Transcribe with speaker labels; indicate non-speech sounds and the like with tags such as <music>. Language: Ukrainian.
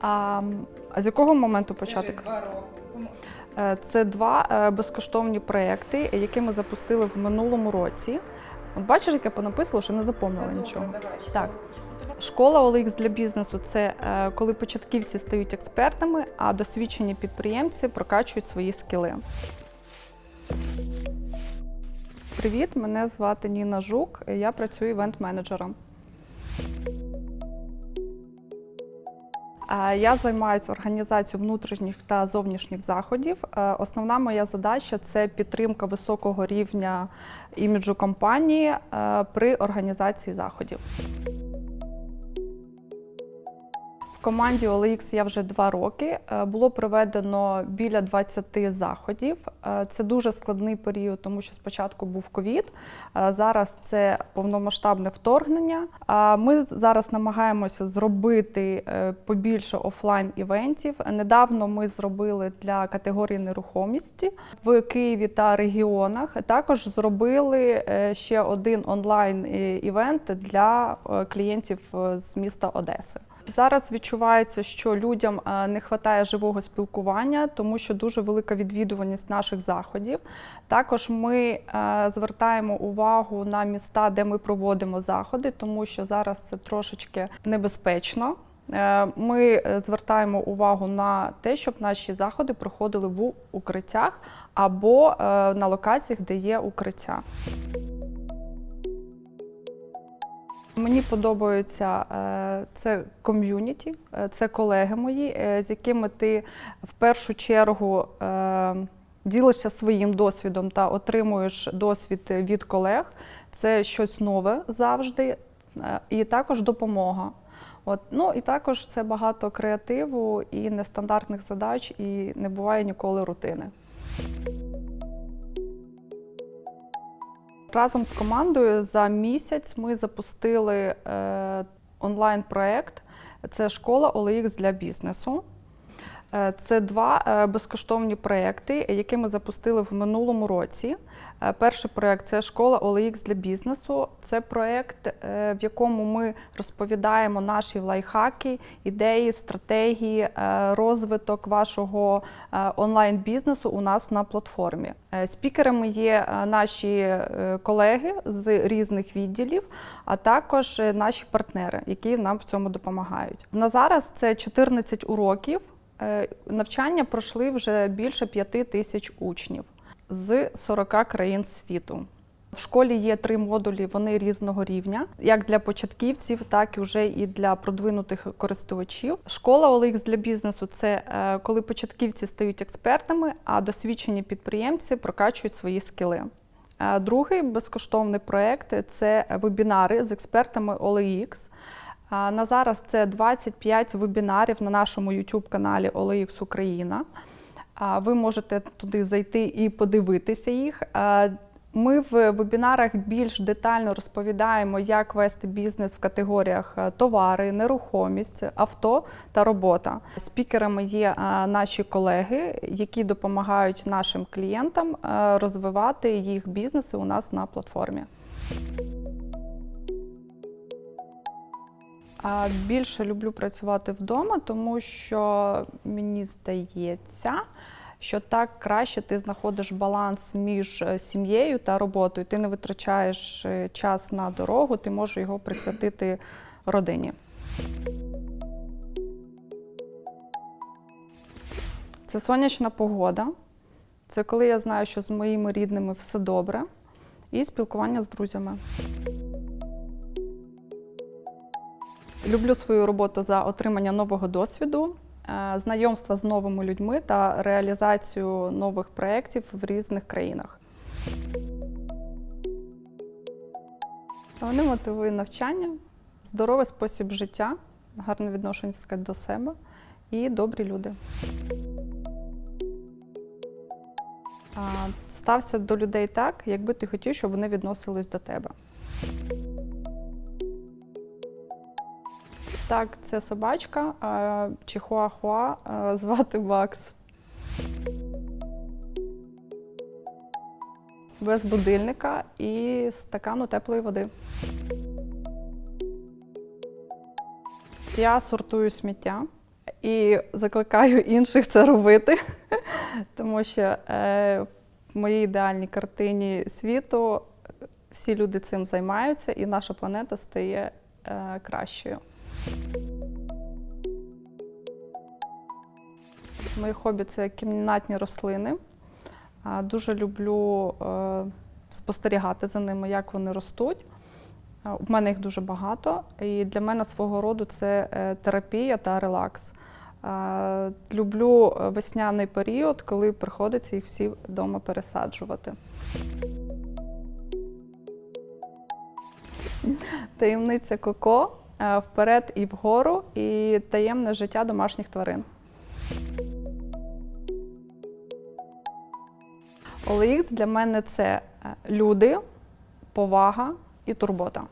Speaker 1: А, з якого моменту почати?
Speaker 2: Два роки.
Speaker 1: Е, Це два е, безкоштовні проекти, які ми запустили в минулому році. От бачиш, як я понаписала, що не запомнила нічого. Так. Школа OLX для бізнесу це е, коли початківці стають експертами, а досвідчені підприємці прокачують свої скіли. Привіт, мене звати Ніна Жук. Я працюю івент-менеджером. Е, Я займаюся організацією внутрішніх та зовнішніх заходів. Е, Основна моя задача це підтримка високого рівня іміджу компанії е, при організації заходів. Команді OLX я вже два роки. Е, Було проведено біля 20 заходів. Е, Це дуже складний період, тому що спочатку був ковід. е, Зараз це повномасштабне вторгнення. А Ми зараз намагаємося зробити побільше офлайн івентів. Недавно ми зробили для категорії нерухомості в Києві та регіонах. Також зробили ще один онлайн е, івент для клієнтів з міста Одеси. Зараз відчувається, що людям е, не вистачає живого спілкування, тому що дуже велика відвідуваність наших заходів. Також ми е, звертаємо увагу на міста, де ми проводимо заходи, тому що зараз це трошечки небезпечно. Е, Ми звертаємо увагу на те, щоб наші заходи проходили в укриттях або на локаціях, де є укриття. Мені подобається е, це ком'юніті, е, це колеги мої, е, з якими ти в першу чергу ділишся своїм досвідом та отримуєш досвід від колег. Це щось нове завжди, і також допомога. От, ну і також це багато креативу і нестандартних задач, і не буває ніколи рутини. Разом з командою за місяць ми запустили е, онлайн-проект. Це школа OLX для бізнесу. Е, Це два е, безкоштовні проекти, які ми запустили в минулому році. Е, Перший проект це школа OLX для бізнесу. Це проект, в якому ми розповідаємо наші лайфхаки, ідеї, стратегії, розвиток вашого онлайн-бізнесу у нас на платформі. Спікерами є наші колеги з різних відділів, а також наші партнери, які нам в цьому допомагають. На зараз це 14 уроків. Е, Навчання пройшли вже більше 5 тисяч учнів з 40 країн світу. В школі є три модулі, вони різного рівня, як для початківців, так і вже і для продвинутих користувачів. Школа OLX для бізнесу це е, коли початківці стають експертами, а досвідчені підприємці прокачують свої скіли. Е, Другий безкоштовний проект це вебінари з експертами OLX. На зараз це 25 вебінарів на нашому YouTube каналі OLX Україна. Ви можете туди зайти і подивитися їх. Ми в вебінарах більш детально розповідаємо, як вести бізнес в категоріях е, товари, нерухомість, авто та робота. Спікерами є е, наші колеги, які допомагають нашим клієнтам е, розвивати їх бізнеси у нас на платформі. Більше люблю працювати вдома, тому що мені здається, що так краще ти знаходиш баланс між е, сім'єю та роботою. Ти не витрачаєш е, час на дорогу, ти можеш його присвятити родині. Це сонячна погода. Це коли я знаю, що з моїми рідними все добре, і спілкування з друзями. Люблю свою роботу за отримання нового досвіду, е, знайомства з новими людьми та реалізацію нових проєктів в різних країнах. Вони мотивують навчання, здоровий спосіб життя, гарне відношення сказати, до себе і добрі люди. Стався до людей так, якби ти хотів, щоб вони відносились до тебе. Так, це собачка е, чихуахуа, е, звати Бакс. Без будильника і стакану теплої води. Я сортую сміття. і закликаю інших це робити, <laughs> тому що е, в моїй ідеальній картині світу всі люди цим займаються, і наша планета стає е, кращою. Моє хобі це кімнатні рослини. Дуже люблю е, спостерігати за ними, як вони ростуть. У мене їх дуже багато, і для мене свого роду це е, терапія та релакс. Е, Люблю весняний період, коли приходиться їх всі вдома пересаджувати. Таємниця Коко е, вперед і вгору, і таємне життя домашніх тварин. OLX для мене це е, люди, повага і турбота.